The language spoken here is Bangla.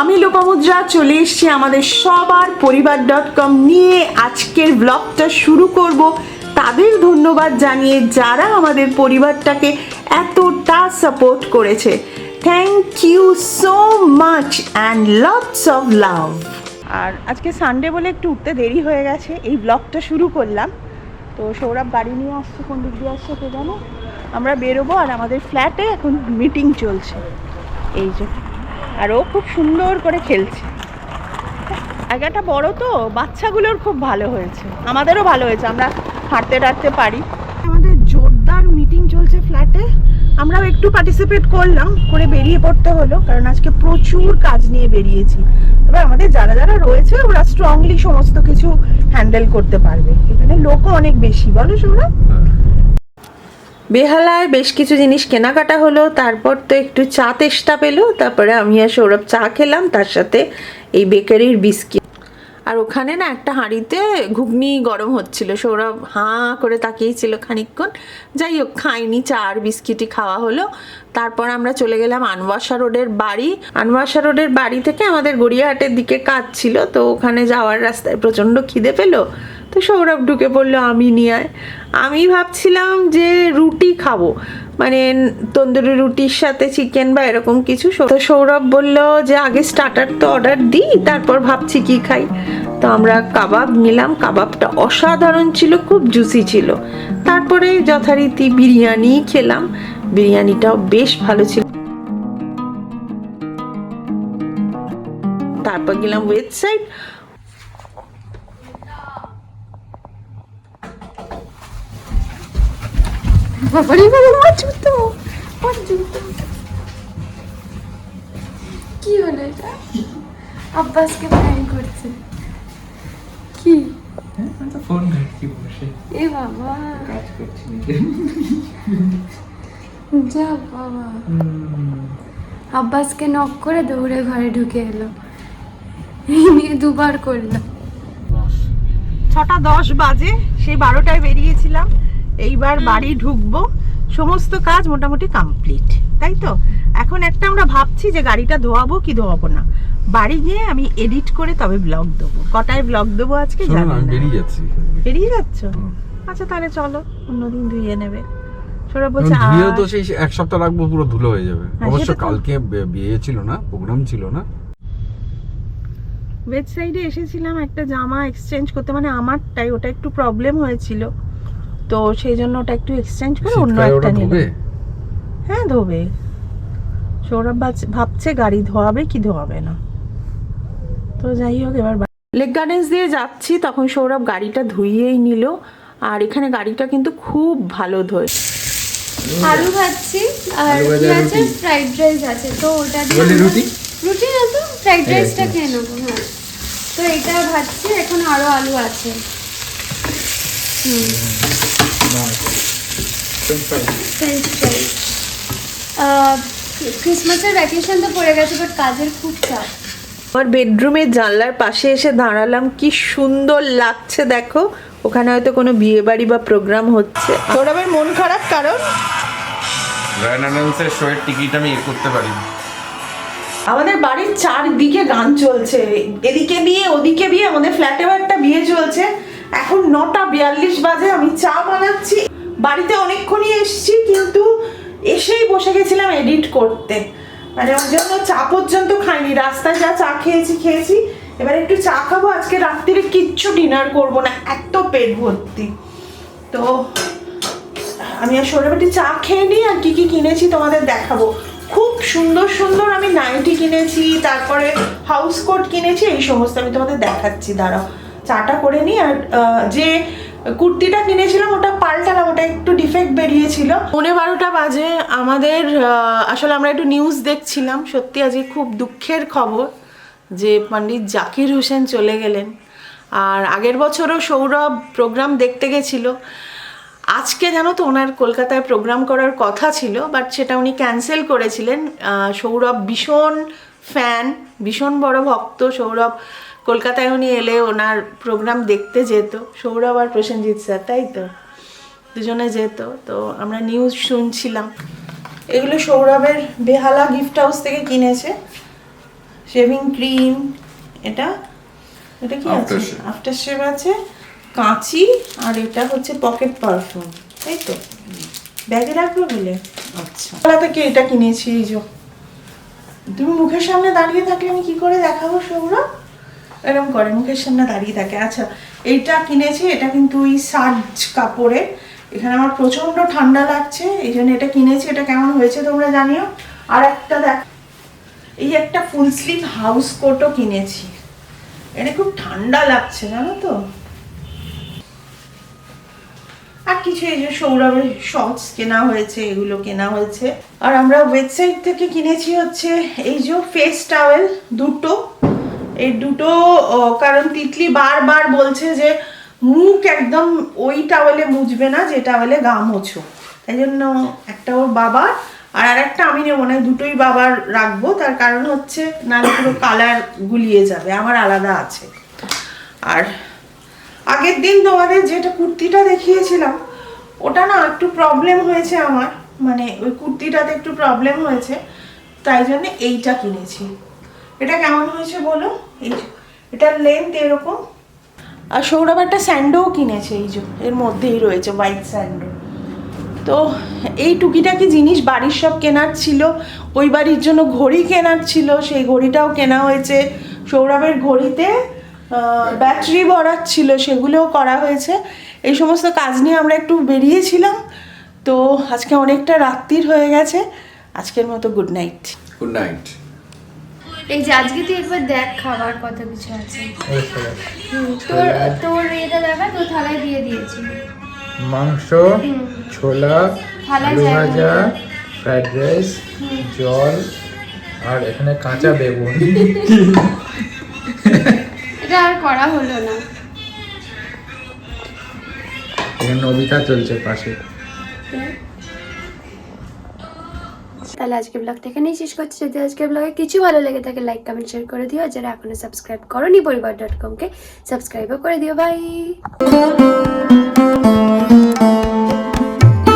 আমি লোপামুদ্রা চলে এসেছি আমাদের সবার পরিবার ডট কম নিয়ে। আজকের ব্লগটা শুরু করব। তাদের ধন্যবাদ জানিয়ে যারা আমাদের পরিবারটাকে এতটা সাপোর্ট করেছে। Thank you so much and lots of love আর আজকে সানডে বলে একটু উঠতে দেরি হয়ে গেছে, এই ব্লগটা শুরু করলাম। তো সৌরভ গাড়ি নিয়ে আসছে, কোন দিক দিয়ে আসছে কে জানো? আমরা বেরোবো আর আমাদের ফ্ল্যাটে এখন মিটিং চলছে। এই যে। আর ও খুব সুন্দর করে খেলছে। জায়গাটা বড় তো বাচ্চাগুলোর খুব ভালো হয়েছে। আমাদেরও ভালো হয়েছে আমরা হাঁটতে টাটতে পারি। আমাদের জোরদার মিটিং চলছে ফ্ল্যাটে আমরাও একটু পার্টিসিপেট করলাম করে বেরিয়ে পড়তে হলো কারণ আজকে প্রচুর কাজ নিয়ে বেরিয়েছি। এবার আমাদের যারা যারা রয়েছে ওরা স্ট্রংলি সমস্ত কিছু হ্যান্ডেল করতে পারবে। এখানে লোকও অনেক বেশি বলো সৌরভ? বেহালায় বেশ কিছু জিনিস কেনাকাটা হলো, তারপর তো একটু চা তেষ্টা পেল, তারপরে আমি আর সৌরভ চা খেলাম, তার সাথে এই বেকারির বিস্কিট। আর ওখানে না একটা হাঁড়িতে ঘুগনি গরম হচ্ছিল, সৌরভ হাঁ করে তাকিয়েছিল খানিকক্ষণ। যাই হোক, খাইনি, চা আর বিস্কিটই খাওয়া হলো। তারপর আমরা চলে গেলাম আনওয়াসা রোডের বাড়ি। আনওয়াসা রোডের বাড়ি থেকে আমাদের গড়িয়াহাটের দিকে কাজ ছিল, তো ওখানে যাওয়ার রাস্তায় প্রচণ্ড খিদে পেল। তো সৌরভ ঢুকে পড়ল আমি নিয়ে আমি ভাবছিলাম যে রুটি খাব। মানে তন্দুরি রুটির সাথে চিকেন বা এরকম কিছু। তো সৌরভ বলল যে, আগে স্টার্টার তো অর্ডার দিই, তারপর ভাবছি কি খাই। তো আমরা কাবাব নিলাম। কাবাবটা অসাধারণ ছিল, খুব জুসি ছিল। তারপরে যথারীতি বিরিয়ানি খেলাম। বিরিয়ানিটাও বেশ ভালো ছিল। তারপর গেলাম ওয়েবসাইট বাবারে বাবা মা জুতো মা জুতো। কি হলো এটা? আব্বাসকে প্ল্যান করছে। কি? ফোন ঘাটছি বসে। এ বাবা। কাজ করছি যা বাবা। আব্বাসকে নক করে দৌড়ে ঘরে ঢুকে এলো। নিয়ে দুবার করলাম ছটা দশ বাজে সেই বারোটায় বেরিয়েছিলাম। এইবার বাড়ি ঢুকবো। সমস্ত কাজ মোটামুটি কমপ্লিট তাই তো? এখন একটা আমরা ভাবছি যে গাড়িটা ধোয়াবো কি ধোয়াবো না। বাড়ি গিয়ে আমি এডিট করে তবে ব্লগ দেবো। কটায় ব্লগ দেবো আজকে জানি না, বেরিয়ে যাচ্ছি। বেরিয়ে যাচ্ছ? আচ্ছা তাহলে চলো অন্যদিন ধুইয়ে নেবে। সৌরভ বলছে ধুয়েও তো সেই এক সপ্তাহ রাখব পুরো ধুলো হয়ে যাবে। হ্যাঁ, অবশ্য কালকে বিয়ে ছিল না প্রোগ্রাম ছিল না। ওয়েবসাইটে এসেছিলাম একটা জামা এক্সচেঞ্জ করতে মানে আমারটাই ওটা একটু প্রবলেম হয়েছিল। তো সেই জন্য ওটা একটু এক্সচেঞ্জ করে অন্য একটা ধোবে? হ্যাঁ ধোবে। সৌরভ ভাবছে- ভাবছে গাড়ি ধোয়াবে কি ধোয়াবে না। তো যাই হোক এবার লেক গার্ডেন্স দিয়ে যাচ্ছি তখন সৌরভ গাড়িটা ধুইয়েই নিল। আর এখানে গাড়িটা কিন্তু খুব ভালো ধোয়। আলু ভাজছি আর কি আছে ফ্রাইড রাইস আছে তো ওটা দিয়ে বলি রুটি? রুটি না তো ফ্রাইড রাইসটা খেয়ে নেব হ্যাঁ। তো এটা ভাজছি এখন আরও আলু আছে। ফ্রেঞ্চ ফ্রাইস ক্রিসমাসের ভ্যাকেশন তো পড়ে গেছে বাট কাজের খুব চাপ। আমার বেডরুমের জানলার পাশে এসে দাঁড়ালাম। কি সুন্দর লাগছে দেখো। ওখানে হয়তো কোনো বিয়ে বাড়ি বা প্রোগ্রাম হচ্ছে। সৌরভের মন খারাপ কারণ? রায়ন শোয়ের টিকিট আমি এ করতে পারি। আমাদের বাড়ির চারদিকে গান চলছে। এদিকে বিয়ে ওদিকে বিয়ে আমাদের ফ্ল্যাটেও একটা বিয়ে চলছে। এখন নটা বিয়াল্লিশ বাজে, আমি চা বানাচ্ছি। বাড়িতে অনেকক্ষণই এসেছি, কিন্তু এসেই বসে গেছিলাম এডিট করতে। মানে ওর জন্য চা পর্যন্ত খাইনি, রাস্তায় যা চা খেয়েছি খেয়েছি। এবার একটু চা খাব, আজকে রাত্রিরে কিচ্ছু ডিনার করব না, এত পেট ভর্তি। তো আমি আর সৌরভটি চা খেয়ে নিই, আর কী কী কিনেছি তোমাদের দেখাবো। খুব সুন্দর সুন্দর আমি নাইটি কিনেছি, তারপরে হাউস কোট কিনেছি, এই সমস্ত আমি তোমাদের দেখাচ্ছি, দাঁড়াও। চাটা করে নিই আর যে কুর্তিটা কিনেছিলাম ওটা পাল্টালাম, ওটা একটু ডিফেক্ট বেরিয়েছিল। পৌনে বারোটা বাজে, আমাদের আসলে আমরা একটু নিউজ দেখছিলাম, সত্যি আজকে খুব দুঃখের খবর যে পণ্ডিত জাকির হোসেন চলে গেলেন। আর আগের বছরও সৌরভ প্রোগ্রাম দেখতে গেছিল। আজকে জানো তো ওনার কলকাতায় প্রোগ্রাম করার কথা ছিল বাট সেটা উনি ক্যান্সেল করেছিলেন। সৌরভ ভীষণ ফ্যান ভীষণ বড় ভক্ত সৌরভ। কলকাতায় উনি এলে ওনার প্রোগ্রাম দেখতে যেত। সৌরভ আর প্রসেনজিৎ স্যার তাই তো? দুজনে যেত। তো আমরা নিউজ শুনছিলাম। এগুলো সৌরভের বেহালা গিফট হাউস থেকে কিনেছে। শেভিং ক্রিম এটা? এটা কি আছে? আফটার শেভ আছে। কাঁচি আর এটা হচ্ছে পকেট পারফিউম তাই তো? ব্যাগে রাখবে বলে? আচ্ছা। থেকে এটা কিনেছি এই যে। তুমি মুখের সামনে দাঁড়িয়ে থাকলে আমি কি করে দেখাবো সৌরভ? এরকম করে, মুখের সামনে দাঁড়িয়ে থাকে। আচ্ছা এইটা কিনেছি, এটা কিন্তু ওই সাজ কাপড়ে এখানে আমার প্রচণ্ড ঠান্ডা লাগছে, এই জন্য এটা কিনেছি, এটা কেমন হয়েছে তোমরা জানিও। আর একটা দেখ, এই একটা ফুল স্লিভ হাউস কোটও কিনেছি। এটা খুব ঠান্ডা লাগছে, জানো তো? আর কিছু এই যে সৌরভের শর্টস কেনা হয়েছে, এগুলো কেনা হয়েছে। আর আমরা ওয়েবসাইট থেকে কিনেছি হচ্ছে এই যে ফেস টাওয়েল দুটো। এই দুটো কারণ তিতলি বারবার বলছে যে মুখ একদম ওই টাওয়েলে মুছবে না, যে টাওয়েলে গা মোছো। তাই জন্য একটা ওর বাবার, আর আরেকটা আমি নেব না দুটোই বাবার রাখব। তার কারণ হচ্ছে নাহলে পুরো কালার গুলিয়ে যাবে, আমার আলাদা আছে। আর আগের দিন তোমাদের যেটা কুর্তিটা দেখিয়েছিলাম, ওটা না একটু প্রবলেম হয়েছে আমার। মানে ওই কুর্তিটাতে একটু প্রবলেম হয়েছে, তাই জন্য এইটা কিনেছি। এটা কেমন হয়েছে বলো? এই এটার লেন্থ এরকম? আর সৌরভ একটা স্যান্ডোও কিনেছে, এই যে, এর মধ্যেই রয়েছে হোয়াইট স্যান্ডো তো এই টুকিটাকি জিনিস বাড়ির সব কেনার ছিল? ওই বাড়ির জন্য ঘড়ি কেনার ছিল, সেই ঘড়িটাও কেনা হয়েছে। সৌরভের ঘড়িতে ব্যাটারি ভরার ছিল, সেগুলোও করা হয়েছে। এই সমস্ত কাজ নিয়ে আমরা একটু বেরিয়েছিলাম। তো আজকে অনেকটা রাত্রির হয়ে গেছে। আজকের মতো গুড নাইট গুড নাইট এই যে আজকে তুই একবার দেখ খাবার কত কিছু আছে। তোর তোর এটা দেখা তোর থালায় দিয়ে দিয়েছি। মাংস ছোলা আলু ভাজা নেই। ফ্রাইড রাইস জল আর এখানে কাঁচা বেগুন। এটা আর করা হলো না। এখানে নবিতা চলছে পাশে। তাহলে আজকে ব্লগটা এখানেই শেষ করছি। যদি আজকে ব্লগে কিছু ভালো লেগে থাকে লাইক কমেন্ট শেয়ার করে দিও। যারা এখনও সাবস্ক্রাইব করনি পরিবার ডট কমকে সাবস্ক্রাইবও করে দিও। বাই